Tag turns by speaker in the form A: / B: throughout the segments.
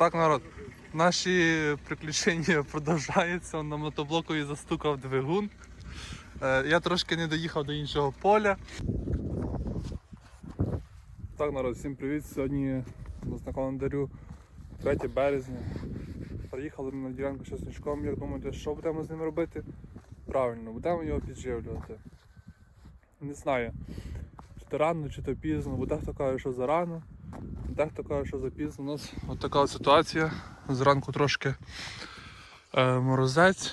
A: Так, народ, наші приключення продовжаються. На мотоблокові застукав двигун. Е, Я трошки не доїхав до іншого поля. Так, народ, всім привіт. Сьогодні на календарю 3 березня. Приїхали ми на ділянку чесничком. Як думаєте, що будемо з ним робити? Правильно, будемо його підживлювати. Не знаю, чи то рано, чи то пізно, бо дехто каже, що зарано. Дехто каже, що запізно. У нас от така ситуація. Зранку трошки е, морозець,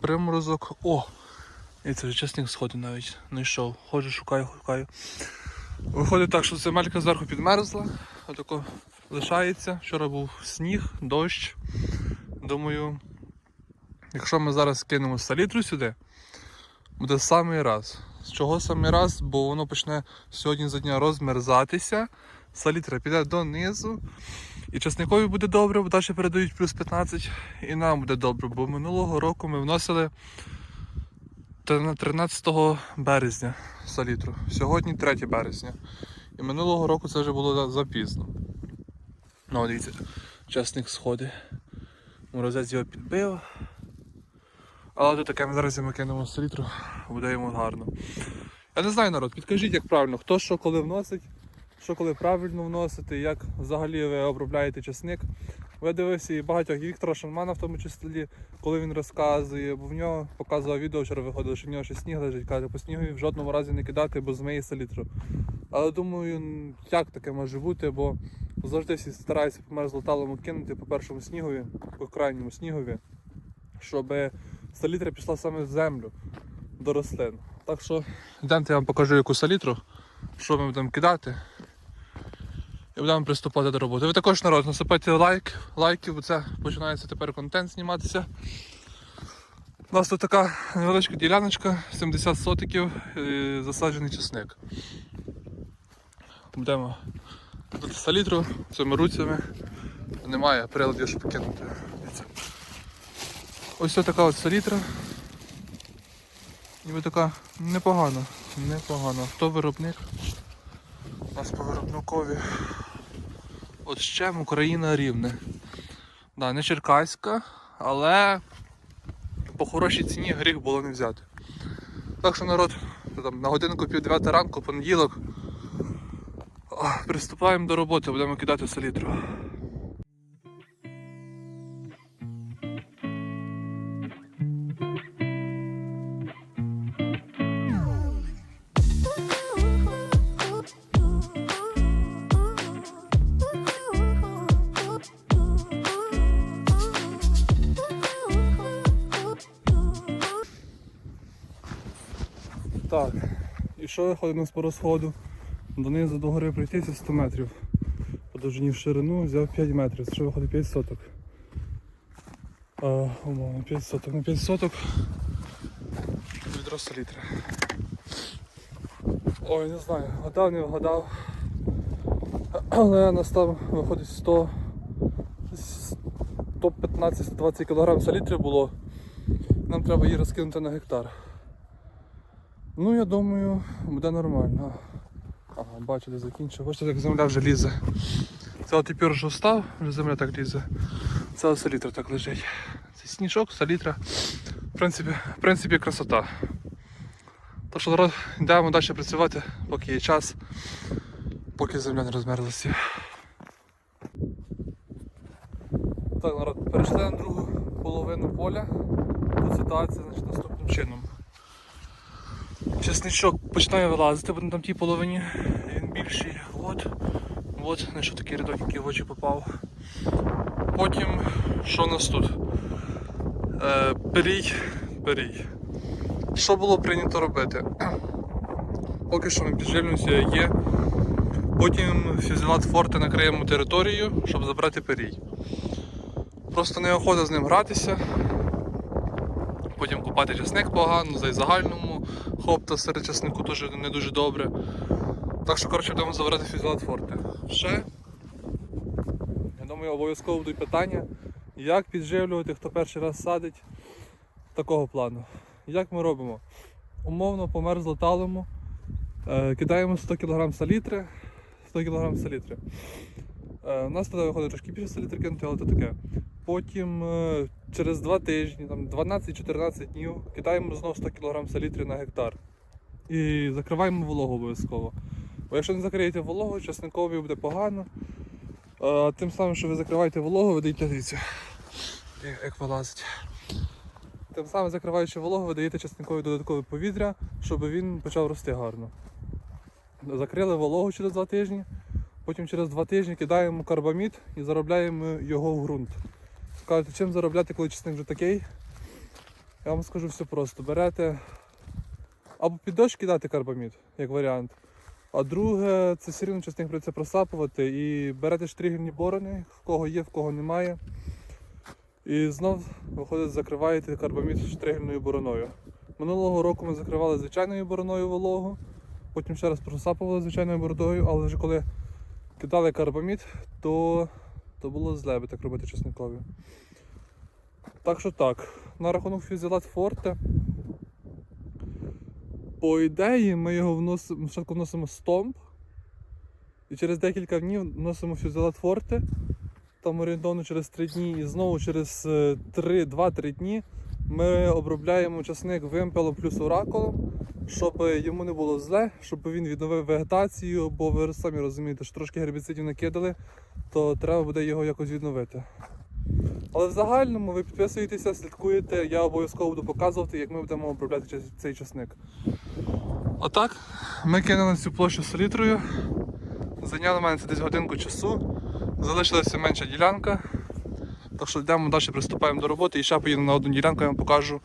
A: приморозок. О! І це вже чесник сходить навіть не йшов. Ходжу, шукаю, шукаю. Виходить так, що земелька зверху підмерзла, отако лишається. Вчора був сніг, дощ. Думаю, якщо ми зараз кинемо салітру сюди, буде самий раз. З чого самий раз? Бо воно почне сьогодні за дня розмерзатися салітра піде донизу. І часникові буде добре, бо далі передають плюс 15 і нам буде добре, бо минулого року ми вносили на 13 березня салітру. Сьогодні 3 березня. І минулого року це вже було запізно. Ну, дивіться, часник сходить. Морозець його підбив. Але тут таке ми зараз йому кинемо салітру, буде йому гарно. Я не знаю народ, підкажіть, як правильно, хто що коли вносить що коли правильно вносити, як взагалі ви обробляєте часник. Бо Я дивився і багатьох Віктора Шанмана в тому числі, коли він розказує, бо в нього показував відео, вчора виходило, що в нього ще сніг лежить, каже, по снігу в жодному разі не кидати, бо змиє салітру. Але думаю, як таке може бути, бо завжди всі стараються по мерзлоталому кинути по першому снігові, по крайньому снігові, щоб салітра пішла саме в землю до рослин. Так що йдемте я вам покажу яку салітру, що ми будемо кидати. І будемо приступати до роботи. Ви також народ, насипайте лайк, лайки, бо це починається тепер контент зніматися. У нас тут така невеличка діляночка, 70 сотиків, е, засаджений чесник. Будемо тут салітру цими руцями. Немає приладів, щоб кинути. Ось така от салітра. Ніби така непогана, непогана. Хто виробник? У нас по виробникові. От чим Україна рівне. Да, не черкаська, але по хорошій ціні гріх було не взяти. Так що народ, там, на годинку пів дев'ята ранку, понеділок. Приступаємо до роботи, будемо кидати салітру. І що виходить у нас по розходу? Донизу до гори це 100 метрів. По довжині в ширину взяв 5 метрів, що виходить 5 соток. А, умовно, 5 соток. На 5 соток відро літра. Ой, не знаю, гадав, не вгадав. Але нас там виходить 100 115-120 кг салітри було. Нам треба її розкинути на гектар. Ну, я думаю, буде нормально. Ага, бачу, де закінчив. Бачите, як земля вже лізе. Це от тепер вже встав, вже земля так лізе. Це ось салітра так лежить. Це сніжок, салітра. В принципі, в принципі, красота. Так що народ, йдемо далі працювати, поки є час, поки земля не розмерлася. Так, народ, перейшли на другу половину поля. Тут ситуація значить, наступним чином. Чесничок починає вилазити, бо на там тій половині він більший. От. От, знайшов такий рядок, який в очі попав. Потім, що у нас тут? Е, перій, перій. Що було прийнято робити? Поки що ми підживлюємося є. Потім фізилат форти накриємо територію, щоб забрати перій. Просто неохота з ним гратися. Потім купати часник погано, за й загальному хопта серед часнику теж не дуже добре. Так що, коротше, будемо забирати фізіолат форти. Ще, я думаю, обов'язково будуть питання, як підживлювати, хто перший раз садить такого плану. Як ми робимо? Умовно померзло талому, е, кидаємо 100 кг салітри, 100 кг салітри. Е, У нас туди виходить трошки більше літр кинути, але то таке. Потім е, через 2 тижні, там 12-14 днів, кидаємо знову 100 кг селітри на гектар. І закриваємо вологу обов'язково. Бо якщо не закриєте вологу, часникові буде погано. Е, Тим самим, що ви закриваєте вологу, ви даєте дивіться, як- вилазить. Тим самим закриваючи вологу, ви даєте часникові додаткове повітря, щоб він почав рости гарно. Закрили вологу через 2 тижні, потім через 2 тижні кидаємо карбамід і заробляємо його в ґрунт. Скажете, чим заробляти, коли часник вже такий? Я вам скажу все просто. Берете або під дощ кидати карбамід, як варіант. А друге, це все рівно часник прийдеться просапувати і берете штригельні борони, в кого є, в кого немає. І знов виходить, закриваєте карбамід штригельною бороною. Минулого року ми закривали звичайною бороною вологу, потім ще раз просапували звичайною бородою, але вже коли кидали карбамід, то, то було зле би так робити чесникові. Так що так, на рахунок фюзелат форте. По ідеї ми його вносимо, спочатку вносимо стомп, і через декілька днів вносимо фюзелат форте, там орієнтовно через 3 дні, і знову через е, 3 2-3 дні ми обробляємо часник вимпелом плюс оракулом, щоб йому не було зле, щоб він відновив вегетацію, бо ви самі розумієте, що трошки гербіцидів накидали, то треба буде його якось відновити. Але в загальному ви підписуєтеся, слідкуєте, я обов'язково буду показувати, як ми будемо обробляти цей часник. Отак, ми кинули цю площу селітрою. Зайняло мене це десь годинку часу. Залишилася менша ділянка. Так що йдемо далі, приступаємо до роботи і ще поїдемо на одну ділянку, я вам покажу.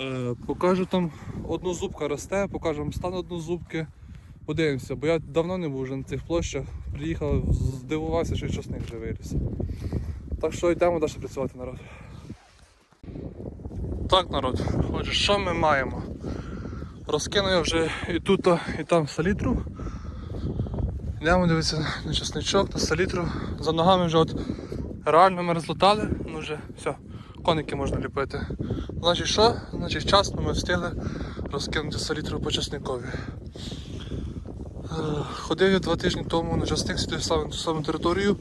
A: Е, покажу там одну зубка росте, покажу вам стан однозубки. Подивимося, бо я давно не був вже на цих площах. Приїхав, здивувався, що й часник вже виріс. Так що йдемо далі працювати народ. Так, народ, отже, що ми маємо? Розкинув я вже і тут, і там салітру. Йдемо дивитися на чесничок, на салітру. За ногами вже от реально ми розлатали, ну вже все, коники можна ліпити. Значить що? Значить вчасно ми встигли розкинути салітру по чесникові. Е, Ходив я два тижні тому на часник сюди ту саму територію.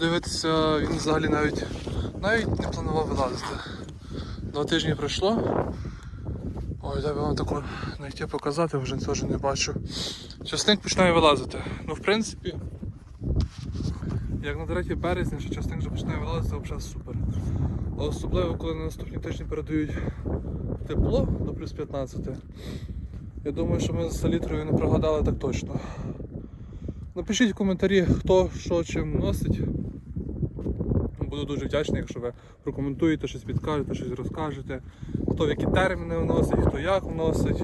A: Дивитися, він взагалі навіть навіть не планував вилазити. Два тижні пройшло. Ой, дай би вам таку знайти показати, вже теж не бачу. Часник починає вилазити. Ну, в принципі, як на 3 березня, що часник вже починає вилазити, взагалі супер. Особливо, коли на наступні тижні передають тепло до плюс 15. Я думаю, що ми з салітрою не прогадали так точно. Напишіть в коментарі, хто що чим носить. Буду дуже вдячний, якщо ви прокоментуєте, щось підкажете, щось розкажете. Хто в які терміни вносить, хто як вносить.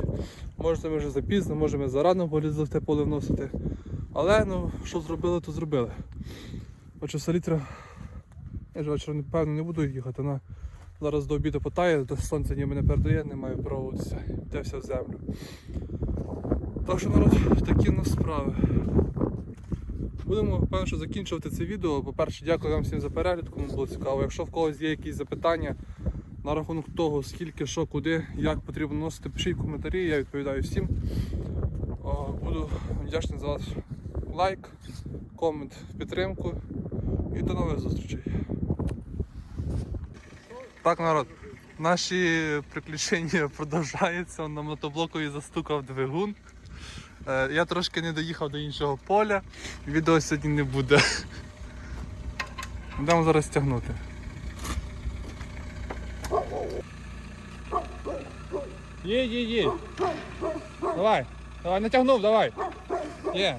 A: Може ми вже запізно, може ми зарано полізли в те поле вносити. Але ну, що зробили, то зробили. Отже, салітра. Я ж вечором напевно не буду їхати. Вона зараз до обіду потає, до сонця ніби не передає, не маю проводитися. Йде все в землю. Так що народ, такі в нас справи. Будемо певно, що закінчувати це відео. По-перше, дякую вам всім за перегляд, кому було цікаво. Якщо в когось є якісь запитання на рахунок того, скільки, що, куди, як потрібно носити, пишіть коментарі, я відповідаю всім. Буду вдячний за ваш лайк, комент підтримку і до нових зустрічей. Так, народ, наші приключення продовжуються. На мотоблокові застукав двигун. Е, Я трошки не доїхав до іншого поля. Відео сьогодні не буде. Будемо зараз тягнути.
B: Є, є, є. Давай, давай, натягнув, давай. Є.